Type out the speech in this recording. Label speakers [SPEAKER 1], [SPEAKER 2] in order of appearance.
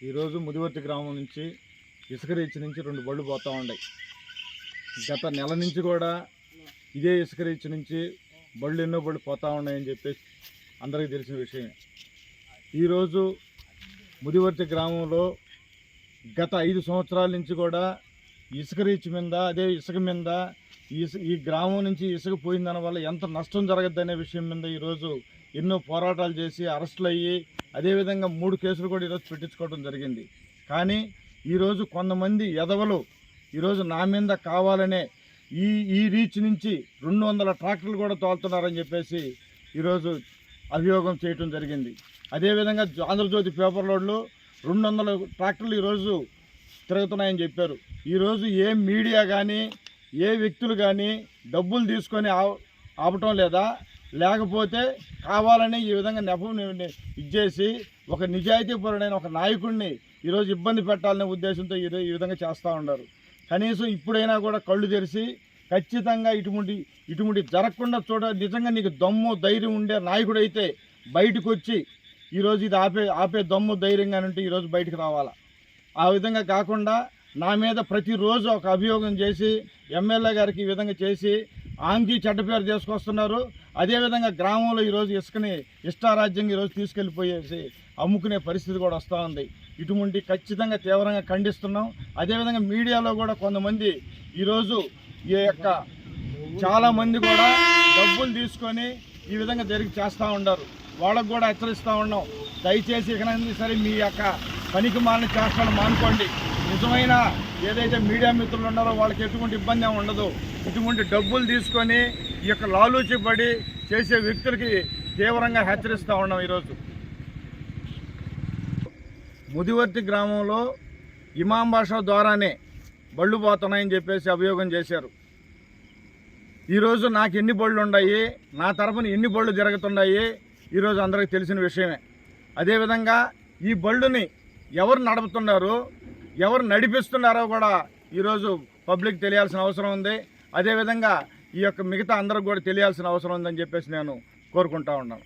[SPEAKER 1] ఈరోజు ముదివర్తి గ్రామం నుంచి ఇసుక రీచ్ నుంచి రెండు బళ్ళు పోతూ ఉన్నాయి. గత నెల నుంచి కూడా ఇదే ఇసుక రీచ్ నుంచి బళ్ళు ఎన్నో బళ్ళు పోతూ ఉన్నాయని చెప్పేసి అందరికీ తెలిసిన విషయమే ఈరోజు ముదివర్తి గ్రామంలో గత ఐదు సంవత్సరాల నుంచి కూడా ఇసుక రీచ్ మీద అదే ఇసుక మీద ఈ ఈ గ్రామం నుంచి ఇసుక పోయిందని వల్ల ఎంత నష్టం జరగద్దు అనే విషయం మీద ఈరోజు ఎన్నో పోరాటాలు చేసి అరెస్టులు అయ్యి అదేవిధంగా మూడు కేసులు కూడా ఈరోజు పెట్టించుకోవడం జరిగింది. కానీ ఈరోజు కొంతమంది ఎదవలు ఈరోజు నా మీద కావాలనే ఈ ఈ రీచ్ నుంచి రెండు వందల ట్రాక్టర్లు కూడా తోలుతున్నారని చెప్పేసి ఈరోజు అభియోగం చేయటం జరిగింది. అదేవిధంగా ఆంధ్రజ్యోతి పేపర్ లోడ్లు రెండు వందల ట్రాక్టర్లు ఈరోజు తిరుగుతున్నాయని చెప్పారు. ఈరోజు ఏ మీడియా కానీ ఏ వ్యక్తులు కానీ డబ్బులు తీసుకొని ఆపటం లేదా? లేకపోతే కావాలని ఈ విధంగా నెపం ఇచ్చేసి ఒక నిజాయితీపరుడైన ఒక నాయకుడిని ఈరోజు ఇబ్బంది పెట్టాలనే ఉద్దేశంతో ఈ ఈ విధంగా చేస్తూ ఉన్నారు. కనీసం ఇప్పుడైనా కూడా కళ్ళు తెరిచి ఖచ్చితంగా ఇటువంటి ఇటువంటి జరగకుండా చూడ నిజంగా నీకు దమ్ము ధైర్యం ఉండే నాయకుడైతే బయటకు వచ్చి ఈరోజు ఇది ఆపే ఆపే దమ్ము ధైర్యంగా ఉంటే ఈరోజు బయటకు రావాలా? ఆ విధంగా కాకుండా నా మీద ప్రతిరోజు ఒక అభియోగం చేసి ఎమ్మెల్యే గారికి ఈ విధంగా చేసి ఆమెకి చెడ్డ పేరు తీసుకొస్తున్నారు అదేవిధంగా గ్రామంలో ఈరోజు ఇసుకని ఇష్టారాజ్యంగా ఈరోజు తీసుకెళ్ళిపోయేసి అమ్ముకునే పరిస్థితి కూడా వస్తూ ఉంది. ఇటువంటి ఖచ్చితంగా తీవ్రంగా ఖండిస్తున్నాం. అదేవిధంగా మీడియాలో కూడా కొంతమంది ఈరోజు ఈ యొక్క చాలామంది కూడా డబ్బులు తీసుకొని ఈ విధంగా జరిగి చేస్తూ ఉన్నారు. వాళ్ళకు కూడా హెచ్చరిస్తూ ఉన్నాం. దయచేసి ఇకనైనా సరే మీ యొక్క పనికి మాలని చేస్తాను మానుకోండి. నిజమైన ఏదైతే మీడియా మిత్రులు ఉన్నారో వాళ్ళకి ఎటువంటి ఇబ్బంది ఏమి ఉండదు. ఇటువంటి డబ్బులు తీసుకొని ఈ యొక్క లాలూచి పడి చేసే వ్యక్తులకి తీవ్రంగా హెచ్చరిస్తూ ఉన్నాం ఈరోజు. ముదివర్తి గ్రామంలో ఇమాం భాష ద్వారానే బళ్ళు పోతున్నాయని చెప్పేసి అభియోగం చేశారు. ఈరోజు నాకు ఎన్ని బళ్ళు ఉన్నాయి నా తరపున ఎన్ని బళ్ళు జరుగుతున్నాయి ఈరోజు అందరికీ తెలిసిన విషయమే. అదేవిధంగా ఈ బళ్ళుని ఎవరు నడుపుతున్నారు ఎవరు నడిపిస్తున్నారో కూడా ఈరోజు పబ్లిక్ తెలియాల్సిన అవసరం ఉంది. అదేవిధంగా ఈ యొక్క మిగతా అందరికి కూడా తెలియాల్సిన అవసరం ఉందని చెప్పేసి నేను కోరుకుంటా ఉన్నాను.